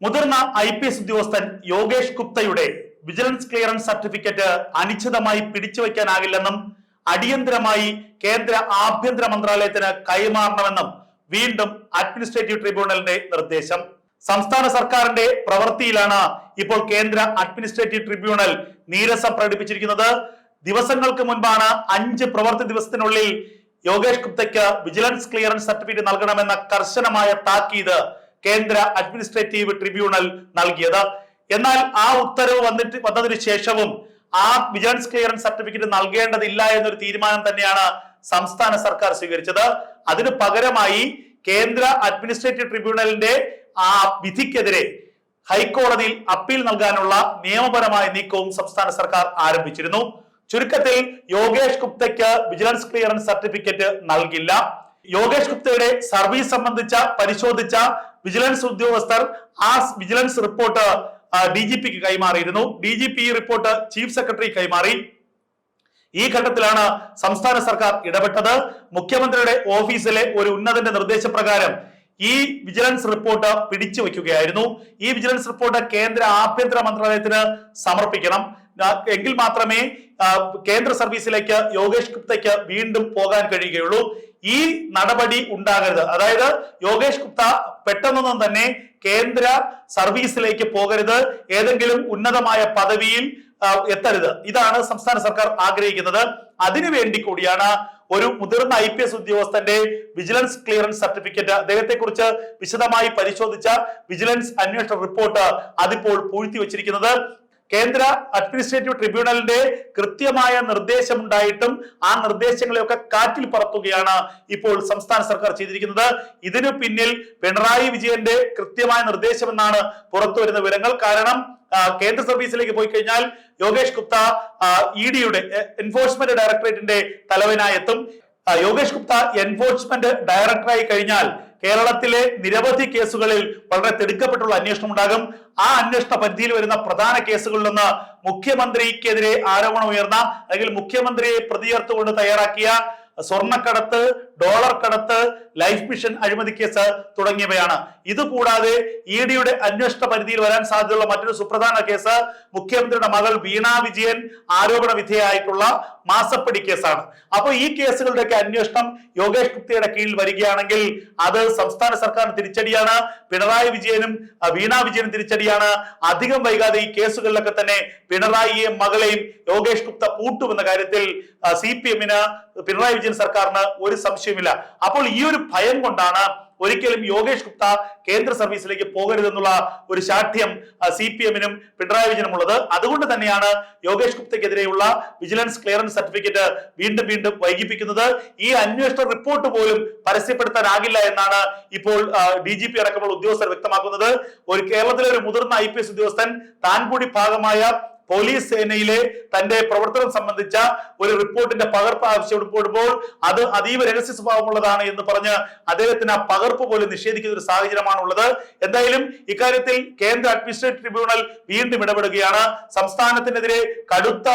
മുതിർന്ന I P S ഉദ്യോഗസ്ഥൻ യോഗേഷ് ഗുപ്തയുടെ വിജിലൻസ് ക്ലിയറൻസ് സർട്ടിഫിക്കറ്റ് അനിശ്ചിതമായി പിടിച്ചുവെക്കാനാകില്ലെന്നും അടിയന്തരമായി കേന്ദ്ര ആഭ്യന്തര മന്ത്രാലയത്തിന് കൈമാറണമെന്നും വീണ്ടും അഡ്മിനിസ്ട്രേറ്റീവ് ട്രിബ്യൂണലിന്റെ നിർദ്ദേശം. സംസ്ഥാന സർക്കാരിന്റെ പ്രവൃത്തിയിലാണ് ഇപ്പോൾ കേന്ദ്ര അഡ്മിനിസ്ട്രേറ്റീവ് ട്രിബ്യൂണൽ നീരസം പ്രകടിപ്പിച്ചിരിക്കുന്നത്. ദിവസങ്ങൾക്ക് മുൻപാണ് അഞ്ച് പ്രവൃത്തി ദിവസത്തിനുള്ളിൽ യോഗേഷ് ഗുപ്തയ്ക്ക് വിജിലൻസ് ക്ലിയറൻസ് സർട്ടിഫിക്കറ്റ് നൽകണമെന്ന കർശനമായ താക്കീത് കേന്ദ്ര അഡ്മിനിസ്ട്രേറ്റീവ് ട്രിബ്യൂണൽ നൽകിയത്. എന്നാൽ ആ ഉത്തരവ് വന്നിട്ട് വന്നതിന് ശേഷവും ആ വിജിലൻസ് ക്ലിയറൻസ് സർട്ടിഫിക്കറ്റ് നൽകേണ്ടതില്ല എന്നൊരു തീരുമാനം തന്നെയാണ് സംസ്ഥാന സർക്കാർ സ്വീകരിച്ചത്. അതിന് പകരമായി കേന്ദ്ര അഡ്മിനിസ്ട്രേറ്റീവ് ട്രിബ്യൂണലിന്റെ ആ വിധിക്കെതിരെ ഹൈക്കോടതിയിൽ അപ്പീൽ നൽകാനുള്ള നിയമപരമായ നീക്കവും സംസ്ഥാന സർക്കാർ ആരംഭിച്ചിരുന്നു. ചുരുക്കത്തിൽ യോഗേഷ് ഗുപ്തയ്ക്ക് വിജിലൻസ് ക്ലിയറൻസ് സർട്ടിഫിക്കറ്റ് നൽകില്ല. യോഗേഷ് ഗുപ്തയുടെ സർവീസ് സംബന്ധിച്ച പരിശോധിച്ച വിജിലൻസ് ഉദ്യോഗസ്ഥർ ആ വിജിലൻസ് റിപ്പോർട്ട് ഡി ജി പിക്ക് കൈമാറിയിരുന്നു. D G P report chief secretary കൈമാറി. ഈ ഘട്ടത്തിലാണ് സംസ്ഥാന സർക്കാർ ഇടപെട്ടത്. മുഖ്യമന്ത്രിയുടെ ഓഫീസിലെ ഒരു ഉന്നതന്റെ നിർദ്ദേശപ്രകാരം ഈ വിജിലൻസ് റിപ്പോർട്ട് പിടിച്ചു വയ്ക്കുകയായിരുന്നു. ഈ വിജിലൻസ് റിപ്പോർട്ട് കേന്ദ്ര ആഭ്യന്തര മന്ത്രാലയത്തിന് സമർപ്പിക്കണം. എങ്കിൽ മാത്രമേ കേന്ദ്ര സർവീസിലേക്ക് യോഗേഷ് ഗുപ്തയ്ക്ക് വീണ്ടും പോകാൻ കഴിയുകയുള്ളൂ. ഈ നടപടി ഉണ്ടാകരുത്. അതായത് യോഗേഷ് ഗുപ്ത പെട്ടെന്നൊന്നും തന്നെ കേന്ദ്ര സർവീസിലേക്ക് പോകരുത്. ഏതെങ്കിലും ഉന്നതമായ പദവിയിൽ എത്തരുത്. ഇതാണ് സംസ്ഥാന സർക്കാർ ആഗ്രഹിക്കുന്നത്. അതിനുവേണ്ടി കൂടിയാണ് ഒരു മുതിർന്ന ഐ പി എസ് ഉദ്യോഗസ്ഥന്റെ വിജിലൻസ് ക്ലിയറൻസ് സർട്ടിഫിക്കറ്റ് അദ്ദേഹത്തെ കുറിച്ച് വിശദമായി പരിശോധിച്ച വിജിലൻസ് അന്വേഷണ റിപ്പോർട്ട് അതിപ്പോൾ പൂഴ്ത്തി വച്ചിരിക്കുന്നത് കേന്ദ്ര അഡ്മിനിസ്ട്രേറ്റീവ് ട്രിബ്യൂണലിന്റെ കൃത്യമായ നിർദ്ദേശം ഉണ്ടായിട്ടും ആ നിർദ്ദേശങ്ങളെയൊക്കെ കാറ്റിൽ പറത്തുകയാണ് ഇപ്പോൾ സംസ്ഥാന സർക്കാർ ചെയ്തിരിക്കുന്നത്. ഇതിനു പിന്നിൽ പിണറായി വിജയന്റെ കൃത്യമായ നിർദ്ദേശമെന്നാണ് പുറത്തു വരുന്ന വിവരങ്ങൾ. കാരണം കേന്ദ്ര സർവീസിലേക്ക് പോയി കഴിഞ്ഞാൽ യോഗേഷ് ഗുപ്ത ഇ ഡിയുടെ എൻഫോഴ്സ്മെന്റ് ഡയറക്ടറേറ്റിന്റെ തലവനായെത്തും. യോഗേഷ് ഗുപ്ത എൻഫോഴ്സ്മെന്റ് ഡയറക്ടറായി കഴിഞ്ഞാൽ കേരളത്തിലെ നിരവധി കേസുകളിൽ വളരെ തിടുക്കപ്പെട്ടുള്ള അന്വേഷണം ഉണ്ടാകും. ആ അന്വേഷണ പരിധിയിൽ വരുന്ന പ്രധാന കേസുകളിലൊന്ന് മുഖ്യമന്ത്രിക്കെതിരെ ആരോപണം ഉയർന്ന അല്ലെങ്കിൽ മുഖ്യമന്ത്രിയെ പ്രതിയേർത്തുകൊണ്ട് തയ്യാറാക്കിയ സ്വർണക്കടത്ത് ഡോളർ കടത്ത് ലൈഫ് മിഷൻ അഴിമതി കേസ് തുടങ്ങിയവയാണ്. ഇതുകൂടാതെ ഇ ഡിയുടെ അന്വേഷണ പരിധിയിൽ വരാൻ സാധ്യതയുള്ള മറ്റൊരു സുപ്രധാന കേസ് മുഖ്യമന്ത്രിയുടെ മകൾ വീണ വിജയൻ ആരോപണ വിധേയായിട്ടുള്ള മാസപ്പടി കേസാണ്. അപ്പോൾ ഈ കേസുകളുടെയൊക്കെ അന്വേഷണം യോഗേഷ് ഗുപ്തയുടെ കീഴിൽ വരികയാണെങ്കിൽ അത് സംസ്ഥാന സർക്കാരിന് തിരിച്ചടിയാണ് പിണറായി വിജയനും വീണ വിജയനും തിരിച്ചടിയാണ്. അധികം വൈകാതെ ഈ കേസുകളിലൊക്കെ തന്നെ പിണറായിയെയും മകളെയും യോഗേഷ് ഗുപ്ത പൂട്ടുമെന്ന കാര്യത്തിൽ സി പി എമ്മിന് പിണറായി വിജയൻ സർക്കാരിന് ഒരു സംശയമില്ല. അപ്പോൾ ഈ ഒരു ഭയം കൊണ്ടാണ് ഒരിക്കലും യോഗേഷ് ഗുപ്ത കേന്ദ്ര സർവീസിലേക്ക് പോകരുതെന്നുള്ള ഒരു ശാഠ്യം സി പി എമ്മിനും പിണറായി വിജയനും ഉള്ളത് അതുകൊണ്ട് തന്നെയാണ് യോഗേഷ് ഗുപ്തയ്ക്കെതിരെയുള്ള വിജിലൻസ് ക്ലിയറൻസ് സർട്ടിഫിക്കറ്റ് വീണ്ടും വീണ്ടും വൈകിപ്പിക്കുന്നത്. ഈ അന്വേഷണ റിപ്പോർട്ട് പോലും പരസ്യപ്പെടുത്താനാകില്ല എന്നാണ് ഇപ്പോൾ ഡി ജി പി അടക്കമുള്ള ഉദ്യോഗസ്ഥർ വ്യക്തമാക്കുന്നത്. ഒരു കേരളത്തിലെ ഒരു മുതിർന്ന ഐ ഉദ്യോഗസ്ഥൻ താൻ കൂടി ഭാഗമായ പോലീസ് സേനയിലെ തന്റെ പ്രവർത്തനം സംബന്ധിച്ച ഒരു റിപ്പോർട്ടിന്റെ പകർപ്പ് ആവശ്യപ്പെടുമ്പോൾ അത് അതീവ രഹസ്യ സ്വഭാവമുള്ളതാണ് എന്ന് പറഞ്ഞ് അദ്ദേഹത്തിന് ആ പകർപ്പ് പോലും നിഷേധിക്കുന്ന ഒരു സാഹചര്യമാണുള്ളത്. എന്തായാലും ഇക്കാര്യത്തിൽ കേന്ദ്ര അഡ്മിനിസ്ട്രേറ്റീവ് ട്രിബ്യൂണൽ വീണ്ടും ഇടപെടുകയാണ്. സംസ്ഥാനത്തിനെതിരെ കടുത്ത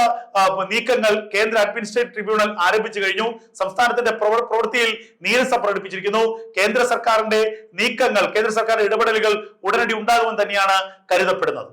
നീക്കങ്ങൾ കേന്ദ്ര അഡ്മിനിസ്ട്രേറ്റീവ് ട്രിബ്യൂണൽ ആരംഭിച്ചു കഴിഞ്ഞു. സംസ്ഥാനത്തിന്റെ പ്രവൃത്തിയിൽ നീരസം പ്രകടിപ്പിച്ചിരിക്കുന്നു. കേന്ദ്ര സർക്കാരിന്റെ നീക്കങ്ങൾ കേന്ദ്ര സർക്കാരിന്റെ ഇടപെടലുകൾ ഉടനടി ഉണ്ടാകുമെന്ന് തന്നെയാണ് കരുതപ്പെടുന്നത്.